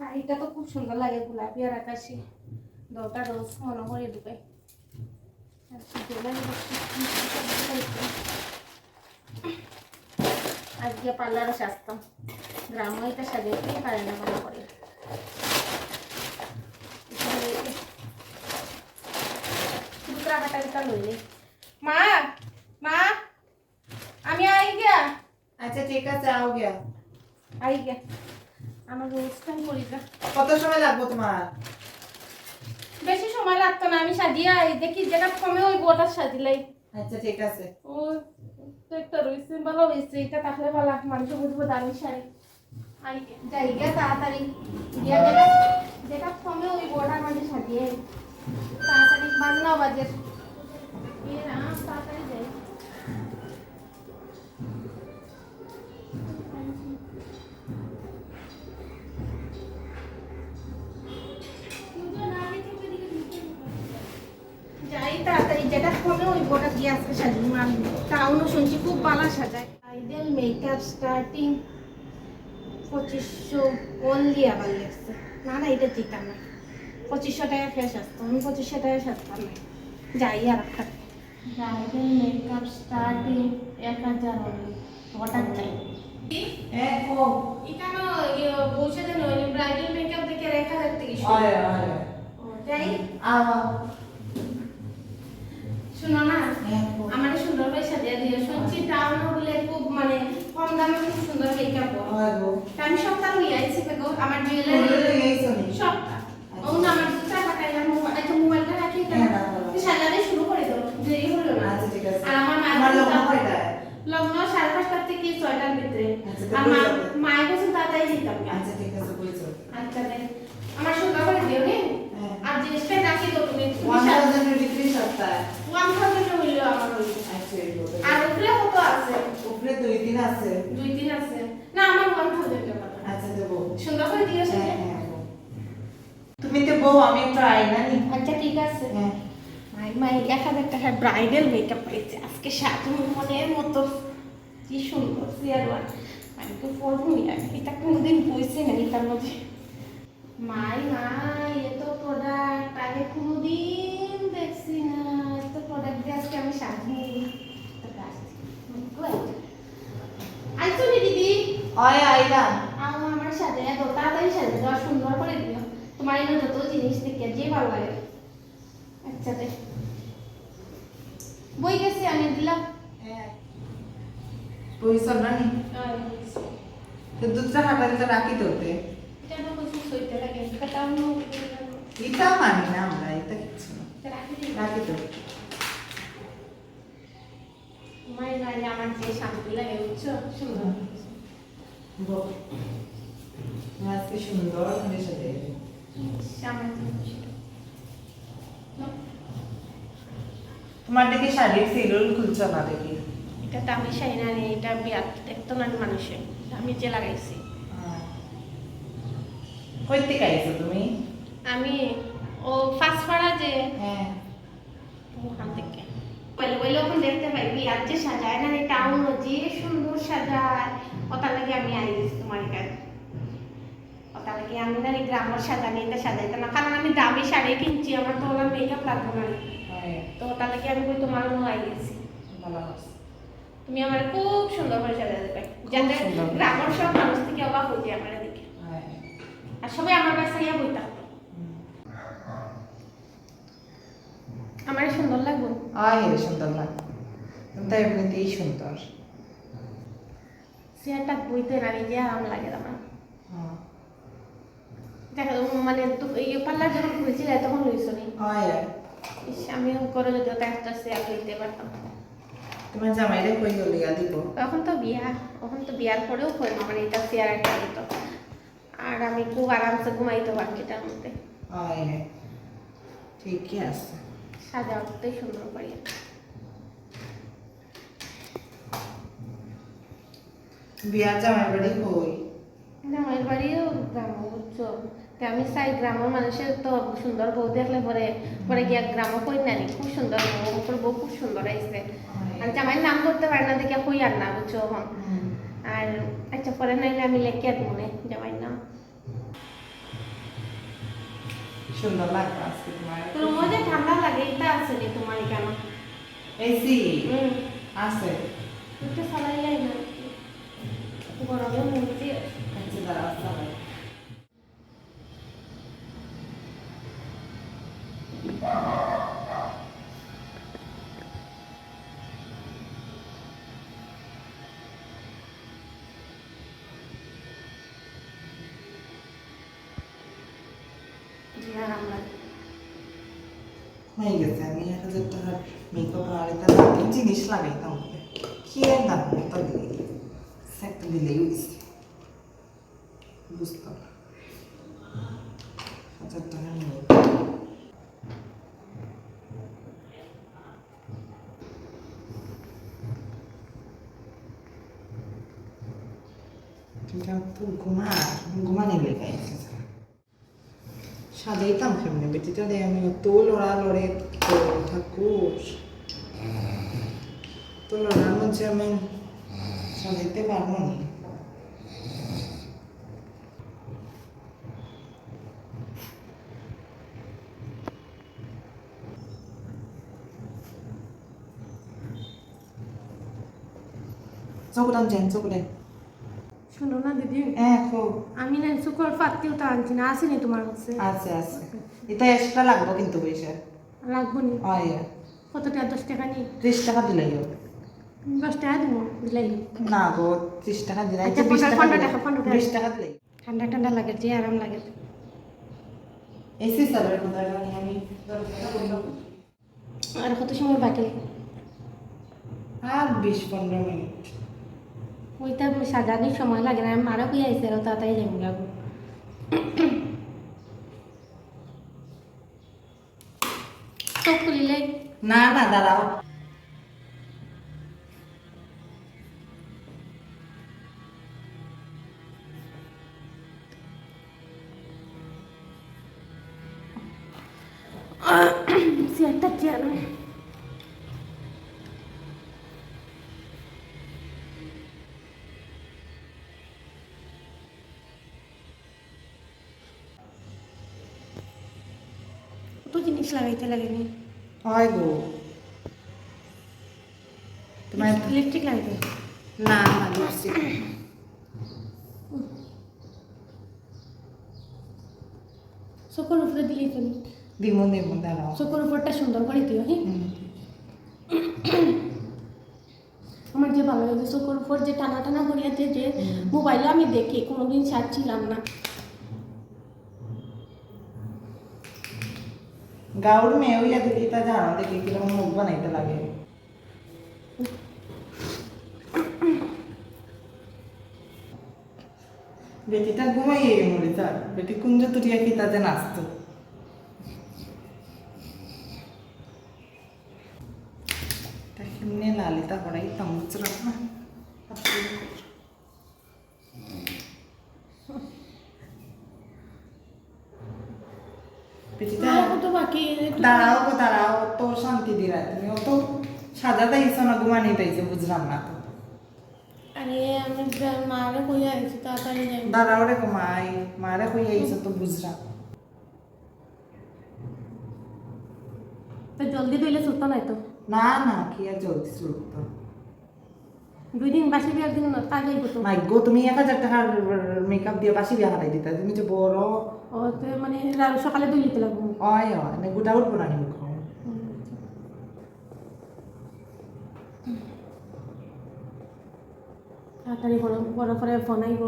শাড়িটা তো খুব সুন্দর লাগে গোলাপি আর আকাশি দোটা রোজ মনে করে জন্য আজকে পার্লারে সাজতাম গ্রামে এটা সাজাইতে পারে না মনে করে কাটা লইলে মা আমি আই গিয়া আচ্ছা ঠিক আছে আও গিয়া। আই গিয়া। আমার টাইম করি না কত সময় লাগবে তোমার? বেশি সময় লাগতো না আমি সাজিয়ে আই দেখি যেটা কমে ওই গোটা সাজিলাই। আচ্ছা ঠিক আছে। ও তো একটা রয়েছে ভালো হয়েছে এটা থাকলে ভালো মানুষ বুঝব দামি শাড়ি। আই যাই গিয়া তাড়াতাড়ি। গিয়া যেটা যেটা কমে ওই গোটার মাঝে সাজিয়ে। তাড়াতাড়ি বাজনাও বাজে। এ না তাড়াতাড়ি যাই। যেটা কমে ওই গোটা দিয়ে আজকে সাজিয়ে মারবো টাউনও শুনছি খুব ভালো সাজায়। আইডিয়াল মেকআপ স্টার্টিং পঁচিশশো অনলি আবার লেগছে। না না এটা দিতাম না পঁচিশশো টাকা ফ্রেশ আসতো। আমি পঁচিশশো টাকা সাজতাম না। যাই আর একটা। ব্রাইডাল মেকআপ স্টার্টিং এক হাজার অনলি অর্ডার চাই। এখানে পৌঁছে দেন ব্রাইডাল মেকআপ দেখে এক হাজার থেকে আয় আয়। যাই। আও আও শুনো না? হ্যাঁ আমার সুন্দর করে সাজিয়ে দিও। শুনছি টাউন বলে খুব মানে কম দামে খুব সুন্দর মেকআপ আয় আমি সপ্তাহ নিয়ে আইছি গো আমার জুয়েলারি সপ্তাহ ও না আমার দুটা একটা মোবাইলটা রাখি হ্যাঁ, রাখো, রাখো। শুরু করে দাও দেরি হলো না। আচ্ছা ঠিক আছে। আর আমার মা লগ্ন কয়টা লগ্ন সাড়ে পাঁচটার থেকে ছয়টার ভিতরে। আচ্ছা, আর মা বুঝতে হবে। মায়ের কাছে তাড়াতাড়ি দিতাম আচ্ছা ঠিক আছে বুঝছ আচ্ছা রে। আমার সুন্দর করে দিও নে হ্যাঁ আর জিনিসটা রাখি দাও তুমি ওয়ান থাউজেন্ডের ভিতরে সপ্তাহ ওয়ান থাউজেন্ড হইল আমার হইল আচ্ছা এই বলে আর উপরে কত আছে উপরে দুই দিন আছে দুই তিন আছে না আমার ওয়ান থাউজেন্ড টাকা আচ্ছা দেবো সুন্দর করে দিও হ্যাঁ সেটা হ্যাঁ গো। তুমি বউ আমি একটু আইনা নি আচ্ছা ঠিক আছে। হ্যাঁ। মাই মাই এক হাজার টাকার ব্রাইডাল মেকআপ পাইছে। আজকে সাজানো মনের মতো। কি সুন্দর সিয়ারওয়ান আমি তো পড়বই আর এটা কোনোদিন বইছে না এটার মধ্যে? মাই মাই এত প্রোডাক্ট আগে কোনোদিন দেখছি না। এত প্রোডাক্ট দিয়ে আজকে আমি সাজিয়ে আইসো নি দিদি? আয় আইলাম আমার আমার সাথে এত তাড়াতাড়ি সাজে দেওয়া সুন্দর করে দিও তোমার এনে যত জিনিস দেখে যে ভালো লাগে আচ্ছা দে বই গেছি আমি দিলাম হ্যাঁ বুঝছ না নি তো দুধটা হাঁটালে তো রাখি তোতে কেন কিছু সইতে লাগে কাটাও নো এটা মানি না আমরা এটা কিছু না রাখি দিই রাখি তো মাই লাগে আমার যে শান্তি লাগে বুঝছ সুন্দর বউ আজকে সুন্দর করে সাথে আমার তোমার দেখি শাড়ির সিরুল খুলছো না দেখি? এটা দামি শাড়ি না এটা বিয়ার দেখতো না মানুষে আমি যে লাগাইছি। কই থেকে আইছো তুমি? আমি ও ফার্স্ট যে। হ্যাঁ। ওখান থেকে। বলে ওখান দেখতে পাইবি আর যে সাজায় না টাউন যে সুন্দর সাজায় ওটা লাগে আমি আই গেছি তোমার কাছে লাগে আমি না রে গ্রামের সাজানি এটা সাজাইতে না কারণ আমি দামি শাড়ি কিনছি আমার তো ওনার মেকআপ লাগবে না। তো ওটা লাগে আমি তোমার আই গেছি। ভালো তুমি আমার খুব সুন্দর করে সাজাতে পারি যাতে। গ্রামের সব মানুষ থেকে অবাক হয়ে যায় আমার হ্যাঁ। আর সবাই আমার কাছে ইয়া বইতাম। আমার সুন্দর লাগবে? আয় সুন্দর লাগে তুমি তো এমনিতেই সুন্দর। চেয়ারটা বইতে না নিজে আরাম লাগে আমার। দেখা মানে দু- এই যখন খুলেছিলে তখন লইছো নি? আয় আয় ইস, আমিও করে যদি ওটা একটা চেয়ার লইতে পারতাম। তোমার জামাইরে কই গেলি দিব? তখন তো বিয়া তখন তো বিয়ার পরেও কই আমার এটা চেয়ার একটা দিত। আর আমি খুব আরামসে ঘুমাইতে এটার মধ্যে। ঠিকই আছে। সাজাতে সুন্দর করি বিয়ার জামাই বাড়ি কই? আমার বাড়িও গ্রাম বুঝছ তা আমি চাই গ্রামের মানুষের তো সুন্দর বউ দেখলে পরে পরে গিয়া গ্রামও কই নানি খুব সুন্দর বউ ওপর বউ খুব সুন্দর আইছে আয় আর জামাইয়ের নাম করতে পারে না দেখে কই আর না বুঝছ এখন। আর আচ্ছা পরে নাইলে আমি লেখে আর মনে জামাইয়ের নাম। সুন্দর লাগবে আজকে তোমার। তোর মধ্যে ঠান্ডা লাগে এটা আছে রে তোমার কেন এসি আছে। একটু সালাই লাই না গরমে মরছি আচ্ছা দাঁড়াও দাঁড়াও যে আরাম লাগে হয়ে গেছে আমি এক হাজার টাকার মেকআপ আর এটা লাগে জিনিস লাগাইতাম কি আর দাম একটা দিলে একটা দিলেই হয়েছে বুঝতাম। হাজার টাকার মেকআপ ঘুমা ঘুমানি আমি তো লড়া লড়ে ঠাকুর তো লড়ার মধ্যে আমি সাজাইতে পারব না। শোনো না দিদি। হ্যাঁ খুব আমি না শুকর পাত্তিও তো আনছি না আসেনি তোমার কাছে? আছে আছে। এটা এক্সট্রা লাগবে কিন্তু পয়সা। লাগবো নি? হয়। কত টাকা? দশ টাকা নি? ত্রিশ টাকা দিলেই হবে। দশ টাকা দিব দিলাই না গো ত্রিশ টাকা দিলে আচ্ছা, টাকা পনেরো দিলে। টাকা, পনেরো টাকা। বিশ টাকা দিলেই ঠান্ডা ঠান্ডা লাগে যে আরাম লাগে। এসি সালের কোথায় আমি দরজাটা বন্ধ করি। আর কত সময় বাকি? আর বিশ পনেরো মিনিট। ওইটা সাজানির সময় লাগে না মারা কই আইসে আর তাড়াতাড়ি চোখ খুলিলে? না না দাঁড়াও। জিনিস লাগাইতে লাগেনি। হয় গো। তোমার ইলেকট্রিক লাগাইতে না না লিপস্টিক চোখের উপরে দিলেই তুমি দিমু দিমু দাঁড়াও। চোখের উপরটা সুন্দর করে দিও হ্যাঁ আমার যে ভালো লাগে চোখের উপর যে টানা টানা করিয়াতে যে মোবাইলে আমি দেখি কোনোদিন ছাড়ছিলাম না। গাউর মেয়ে হইয়া দেখি তা জানো দেখি কীরকম মুখ বানাইতে লাগে। বেটিটা ঘুমাইয়ে মরে তার বেটি কুঞ্জ তুরিয়া কি তাতে নাচতো তা কেমনে লালিতা পড়াই তামুচ রাখ না বেটিটা আর কত বাকি একটু- দাঁড়াও গো দাঁড়াও তো শান্তি দিরা তুমি অত সাজা তাইছো না ঘুমানি তাইছো বুঝলাম না তো। আরে আমি মারে কই আইছি তাড়াতাড়ি যাই। দাঁড়াও রে মাই। মারে কই আইছো তো বুঝলাম। তো জলদি দইলে সুতো নাই তো? না না কি আর জলদি শুরু তো দুই দিন বাসি বিয়ার দিন না তাই মাই গো তুমি এক হাজার টাকার মেকআপ দিয়ে বাসি বিয়া হারাই দিতা তুমি যে বড়। ও তো মানে সকালে দুই লিতে লাগবো। অয় অয় না গোটা উঠবো না নিমুখ তাড়াতাড়ি বড় বড় করে ফোন আইব।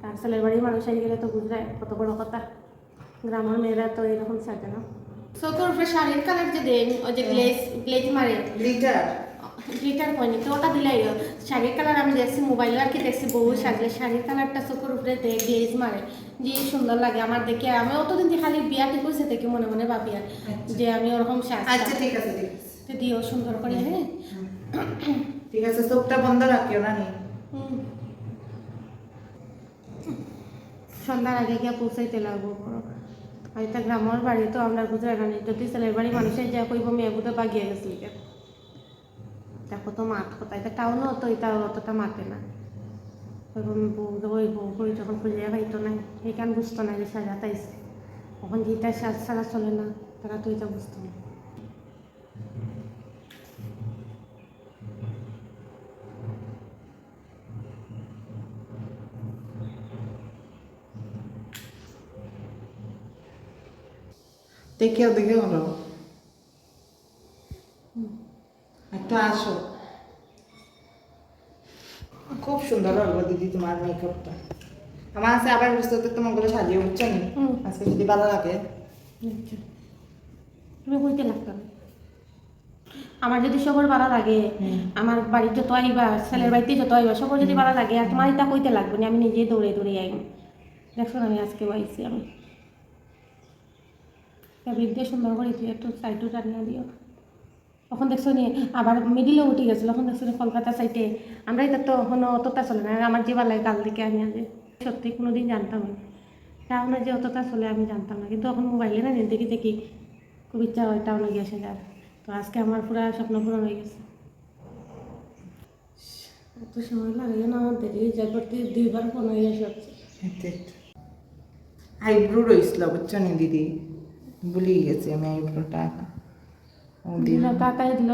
তার ছেলের বাড়ির মানুষ আই গেলে তো বুঝলাই কত বড় কথা। গ্রামের মেয়েরা তো এরকম সাজে না। উপরে শাড়ির কালার যে দেন ওই যে গ্লেজ গ্লেজ মারে। লিটার গ্লিটার কয়নি তো ওটা দিলাই শাড়ির কালার আমি দেখছি মোবাইলে আর কি দেখছি বহু সাজলে শাড়ির কালারটা চোখের উপরে গ্লেজ মারে। যে সুন্দর লাগে আমার দেখে। আমি অতদিন দিয়ে খালি বিয়া ঠিক হয়েছে দেখি মনে মনে ভাবি আর যে আমি ওরকম সাজ আচ্ছা ঠিক আছে ঠিক আছে। দিও সুন্দর করে হ্যাঁ। ঠিক আছে চোখটা বন্ধ রাখিও না। সন্ধ্যার আগে গিয়ে পৌঁছাইতে লাগবো আর এটা গ্রামের বাড়ি তো আমরা বুঝে রাখি যদি ছেলের বাড়ি মানুষের যা কইব মেয়ে বুধে বাগিয়ে গেছিল দেখো তো মাত কথা এটা টাউনও তো এটা অতটা মাতে না। তখন বউ ওই বউ কই যখন খুঁজে পাইতো না এই কান বুঝতো না যে সাজা তাইছে তখন যেটা সাজ ছাড়া চলে না তারা তো এটা বুঝতো না। দেখে দেখে হলো একটু আসো। খুব সুন্দর দিদি তোমার মেকআপটা আমার আছে আবার বুঝতে সাজিয়ে উঠছো নি। আজকে যদি ভালো লাগে। আচ্ছা। তুমি কইতে লাগতো না আমার যদি সবার ভালো লাগে। আমার বাড়ির যত আইবা ছেলের বাড়িতে যত আইবা সবার যদি ভালো লাগে আর তোমার এটা কইতে লাগবে না আমি নিজেই দৌড়ে দৌড়ে আইম। দেখছ না আমি আজকে আইছি আমি। ফ্যাব্রিক দিয়ে সুন্দর করে তুই একটু সাইডও জানিয়ে দিও। তখন দেখছ নি, আবার মিডিলেও উঠে গেছিল তখন দেখছ নি কলকাতা সাইডে আমরা এটা তো এখনও অতটা চলে না, আমার যে লাগে কাল থেকে আমি আজ সত্যি কোনো দিন জানতাম না। টাউনে যে অতটা চলে আমি জানতাম না, কিন্তু এখন মোবাইলে না দেখি দেখি খুব ইচ্ছা হয় টাউনে গিয়ে এসে যার তো আজকে আমার পুরো স্বপ্ন পূরণ হয়ে গেছে। এত সময় লাগে না, দেরি যাই করতে দুইবার ফোন হয়ে গেছে আইব্রো রয়েছিল, বুঝছ নি দিদি? ভুলে গেছি আমি আইব্রোটা দিল তাড়াতাড়ি দিল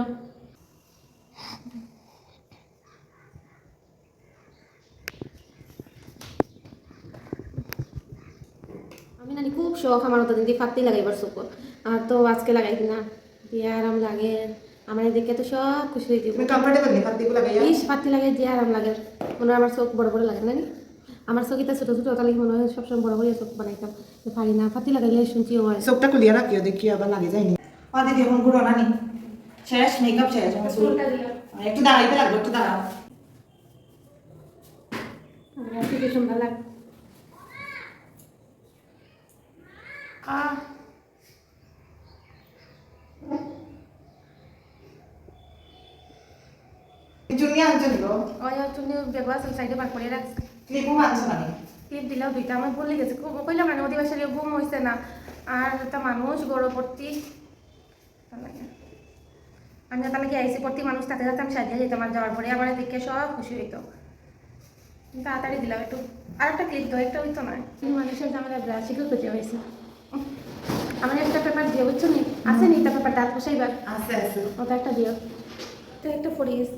আমি নানি খুব শখ আমার দিদি ফাত্তি লাগাইবার চোখ আর তো আজকে লাগাই কিনা দিয়ে আরাম লাগে। আমার দেখে তো সব খুশি হয়ে যাব। কমফর্টেবল নি ইস ফাত্তি লাগে যে আরাম লাগে। মনে হয় আমার চোখ বড় বড় লাগে নানি আমার চোখ এটা ছোটো ছোটো তাহলে মনে হয় সবসময় বড় বড় চোখ বানাইতাম? তো পারি না ফাত্তি লাগাইলে শুনছি হয়। চোখটা খুলিয়ে রাখিও দেখি আবার লাগে যায়নি। ও দিদি এখন ঘুরো না নি শেষ মেকআপ শেষ একটু দাঁড়াইতে লাগবে একটু দাঁড়াও আমার ওই সাইডে করে রাখছি ক্লিপও আনছো টিপ দুইটা। গেছে কইলাম মানে অধিবাসী ঘুম হয়েছে না। আর একটা মানুষ গড়পট্টি আমি তাহলে কি আইসি পড়তি মানুষ তাতে যাতে আমি সাজিয়ে যেতাম আর যাওয়ার পরে আমার দেখে সব খুশি হইতো। তাড়াতাড়ি দিলাম একটু। আর একটা ক্লিপ দাও একটা হইতো না। এই মানুষের জামাটা ব্রাশিকে খুঁজে হয়েছে। আমার একটা পেপার দিয়ে বুঝছ নি? আছে নি একটা পেপার দাঁত বসাইবার? আছে আছে। ওটা একটা দিও। তো একটা পড়ে গেছে।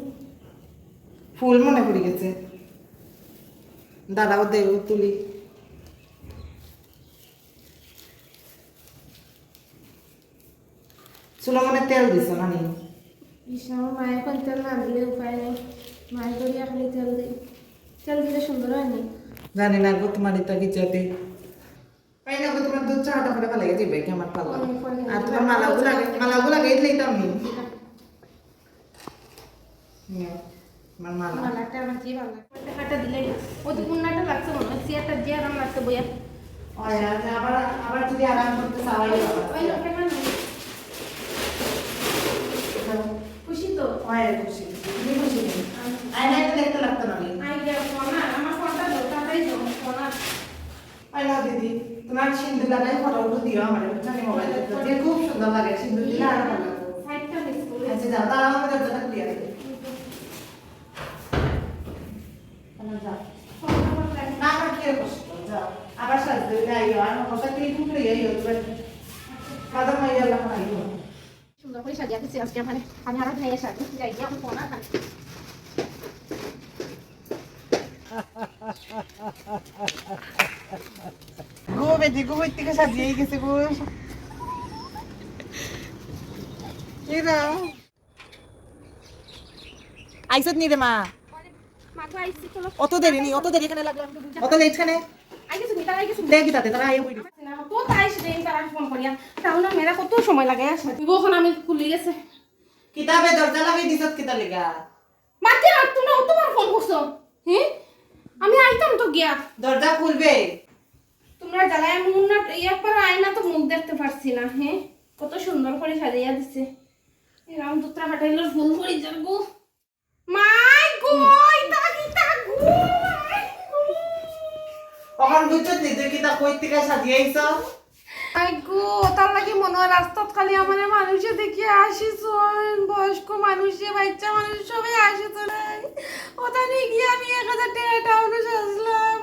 ফুল মনে পড়ে গেছে। দাদাও দেও তুলি চুলো মনে তেল দিছো না নি ইস আমার মায়ের এখন তেল না দিলে উপায় নেই। মায়ের তেল দিই তেল দিলে সুন্দর হয়নি জানি না গো তোমার এটা কিছুতে পাই না গো তোমার দুধ চাটা করে ভালো গেছে কি আমার পাল্লা? আর তোমার মালাগুলো লাগে মালাগুলো লাগে দিলেই তো আমি। আমার মালা। মালাটা আমার যে ভালো লাগে। দিলে ওদের উন্নাটা লাগছে মনে হয় যে আরাম লাগছে বইয়া। ওই আর আবার আবার যদি আরাম করতে চাওয়াই ওই লোকটা কেন খুশি তো ওই খুশি তুমি খুশি নেই আয়না এটা দেখতে লাগতো না নি আই গিয়া ফোন আর আমার ফোনটা দাও ফোন আর আই না দিদি তোমার সিন্দুর লাগাই ফটোগুলো দিও আমার জানি মোবাইল দেখতে খুব সুন্দর লাগে সিন্দুর দিলে আরও ভালো লাগবে সাইডটা মিস করে। আচ্ছা যাও তারা আমাদের দরজাটা ক্লিয়ার করে লাগে না আমার কি কষ্ট যাও। আবার সাজতে আইও আর কথা কি ঢুকলে আইও তুমি কাদা আজকে মানে আমি আরও ভাইয়া সাজিয়ে যাই গিয়ে আমি ফোন গো বেটি গো বেটি কে সাজিয়ে গেছে গো। এরা আইসত নি রে মা। অত দেরি নি অত দেরি এখানে লাগলাম অত লেট নি তারা দেখি তাতে তারা না তো তাই সেদিন তারা ফোন করিয়া তাহলে মেয়েরা কত সময় লাগে কখন আমি খুলে গেছে। কিতাবে দরজা লাগাই দিছত কিতা লেগা? বাচ্চা আর তোমরা অতবার ফোন করছ? হ্যাঁ আমি আইতাম তো গিয়া। দরজা খুলবে। তোমরা জ্বালায় আমি মুন্না একবার আয়না তো মুখ দেখতে পারছি না হ্যাঁ কত সুন্দর করে সাজাইয়া দিছে। এরকম দুত্রা হাটাইলো ফুল করি গো। মাই গো ইতা কিতা গো মাই গো। ওখান বুঝছত নি তুই কিতা কই থেকে সাজিয়ে আইছ গো, তার লাগে মনে হয় রাস্তাত খালি আমার মানুষে দেখি আসিছন বয়স্ক মানুষে, বাচ্চা মানুষ সবাই আসিছন ওটা নিয়ে গিয়ে আমি এক হাজার টাকা টাউনে সাজলাম